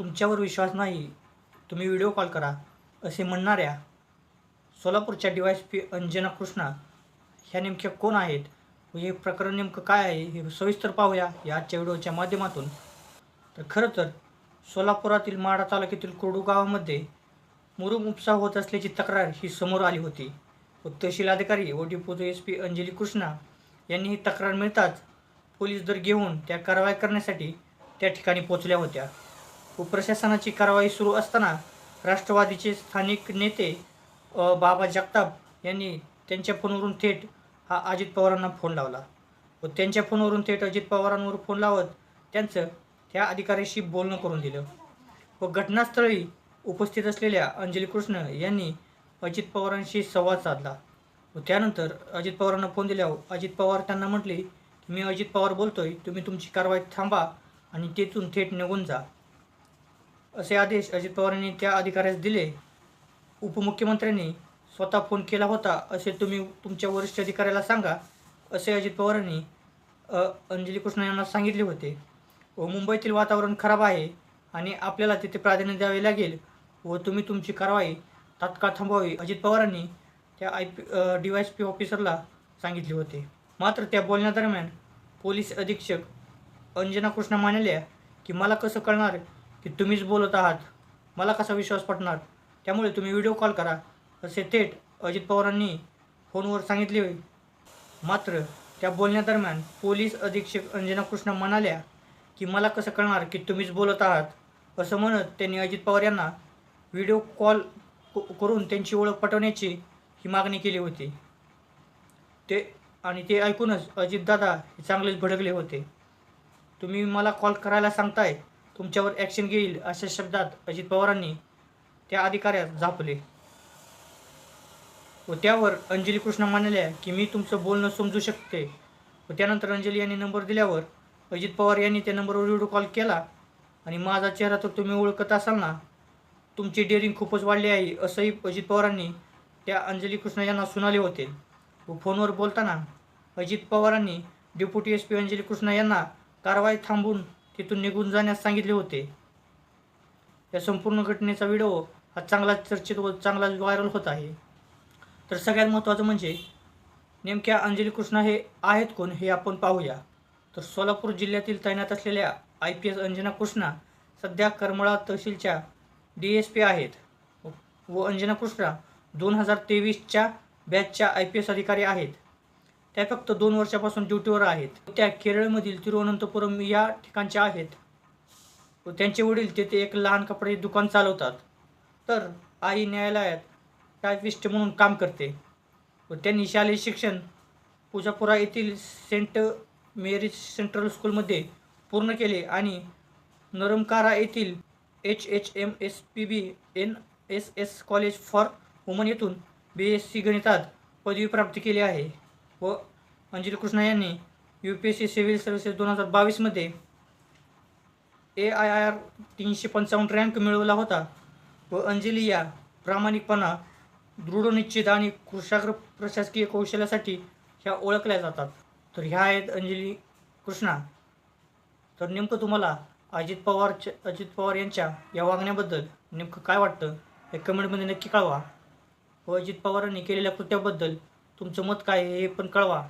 तुमच्यावर विश्वास नाही तुम्ही व्हिडिओ कॉल करा असे म्हणणाऱ्या सोलापूरच्या D Y S P Anjana Krishna ह्या नेमक्या कोण आहेत व हे प्रकरण नेमकं काय आहे हे सविस्तर पाहूया या आजच्या व्हिडिओच्या माध्यमातून. तर खरं तर सोलापुरातील माढा तालुक्यातील कोरडू गावामध्ये मुरुम उपसा होत असल्याची तक्रार ही समोर आली होती. व तहसील अधिकारी व deputy S P Anjali Krishna यांनी ही तक्रार मिळताच पोलीस दर घेऊन त्या कारवाई करण्यासाठी त्या ठिकाणी पोचल्या होत्या. व प्रशासनाची कारवाई सुरू असताना राष्ट्रवादीचे स्थानिक नेते बाबा जगताप यांनी त्यांच्या फोनवरून थेट हा अजित पवारांना फोन लावला व त्यांच्या फोनवरून थेट अजित पवारांवर फोन लावत त्यांचं त्या अधिकाऱ्याशी बोलणं करून दिलं व घटनास्थळी उपस्थित असलेल्या अंजली कृष्ण यांनी अजित पवारांशी संवाद साधला व त्यानंतर अजित पवारांना फोन दिल्यावर अजित पवार त्यांना म्हटले की मी अजित पवार बोलतोय तुम्ही तुमची कारवाई थांबा आणि तेथून थेट निघून जा. असे आदेश अजित पवारांनी त्या अधिकाऱ्यास दिले. उपमुख्यमंत्र्यांनी स्वतः फोन केला होता असे तुम्ही तुमच्या वरिष्ठ अधिकाऱ्याला सांगा असे अजित पवारांनी अंजली कृष्ण यांना सांगितले होते. व मुंबईतील वातावरण खराब आहे आणि आपल्याला तिथे प्राधान्य द्यावे लागेल व तुम्ही तुमची कारवाई तात्काळ थांबवावी अजित पवारांनी त्या I P D Y S P ऑफिसरला सांगितले होते. मात्र त्या बोलण्यादरम्यान पोलीस अधीक्षक अंजना कृष्ण म्हणाल्या की मला कसं कळणार की तुम्हीच बोलत आहात. मला कसा विश्वास पटणार? त्यामुळे तुम्ही व्हिडिओ कॉल करा. असे थेट अजित पवारांनी फोनवर सांगितले. मात्र त्या बोलण्यादरम्यान पोलीस अधीक्षक अंजना कृष्ण म्हणाल्या की मला कसं कळणार की तुम्हीच बोलत आहात? असं म्हणत त्यांनी अजित पवार यांना व्हिडिओ कॉल करून त्यांची ओळख पटवण्याची ही मागणी केली होती. ते आणि ते ऐकूनच अजितदादा हे चांगलेच भडकले होते. तुम्ही मला कॉल करायला सांगताय तुमच्यावर ॲक्शन घेईल अशा शब्दात अजित पवारांनी त्या अधिकाऱ्यात झापले. व त्यावर अंजली कृष्ण म्हणाल्या की मी तुमचं बोलणं समजू शकते. व त्यानंतर अंजली यांनी नंबर दिल्यावर अजित पवार यांनी त्या नंबरवर व्हिडिओ कॉल केला आणि माझा चेहरा तर तुम्ही ओळखत असाल ना तुमची डेअरिंग खूपच वाढली आहे असंही अजित पवारांनी त्या अंजली कृष्ण यांना सुनाले होते. व फोनवर बोलताना अजित पवारांनी deputy S P Anjali Krishna यांना कारवाई थांबून तिथून निघून जाण्यास सांगितले होते. या संपूर्ण घटनेचा व्हिडिओ हा चांगला चर्चित व चांगला व्हायरल होत आहे. तर सगळ्यात महत्त्वाचं म्हणजे नेमक्या अंजली कृष्णा हे आहेत कोण हे आपण पाहूया. तर सोलापूर जिल्ह्यातील तैनात असलेल्या I P S Anjana Krishna सध्या करमळा तहसीलच्या डी एस पी आहेत. व अंजना कृष्णा दोन हजार तेवीसच्या बॅचच्या आय पी एस अधिकारी आहेत. त्या फक्त दोन वर्षापासून ड्युटीवर आहेत. त्या केरळमधील तिरुवनंतपुरम या ठिकाणच्या आहेत. व त्यांचे वडील तेथे एक लहान कपडे दुकान चालवतात. तर आई न्यायालयात टायपिस्ट म्हणून काम करते. व त्यांनी शालेय शिक्षण पूजापुरा येथील सेंट मेरीज सेंट्रल स्कूलमध्ये पूर्ण केले आणि नरमकारा येथील H H M S P B N S S college for women येथून बी एस सी गणितात पदवी प्राप्त केली आहे. व अंजली कृष्णा यांनी U P S C civil services दोन हजार बावीसमध्ये ए आय आर तीनशे पंचावन्न रँक मिळवला होता व अंजली या प्रामाणिकपणा दृढनिश्चित आणि कृषाग्र प्रशासकीय कौशल्यासाठी ह्या ओळखल्या जातात. तर ह्या आहेत अंजली कृष्णा तर नेमकं तुम्हाला अजित पवारच्या अजित पवार यांच्या या वागण्याबद्दल नेमकं काय वाटतं हे कमेंटमध्ये नक्की कळवा व अजित पवारांनी केलेल्या कृत्याबद्दल तुमचं मत काय आहे हे पण कळवा.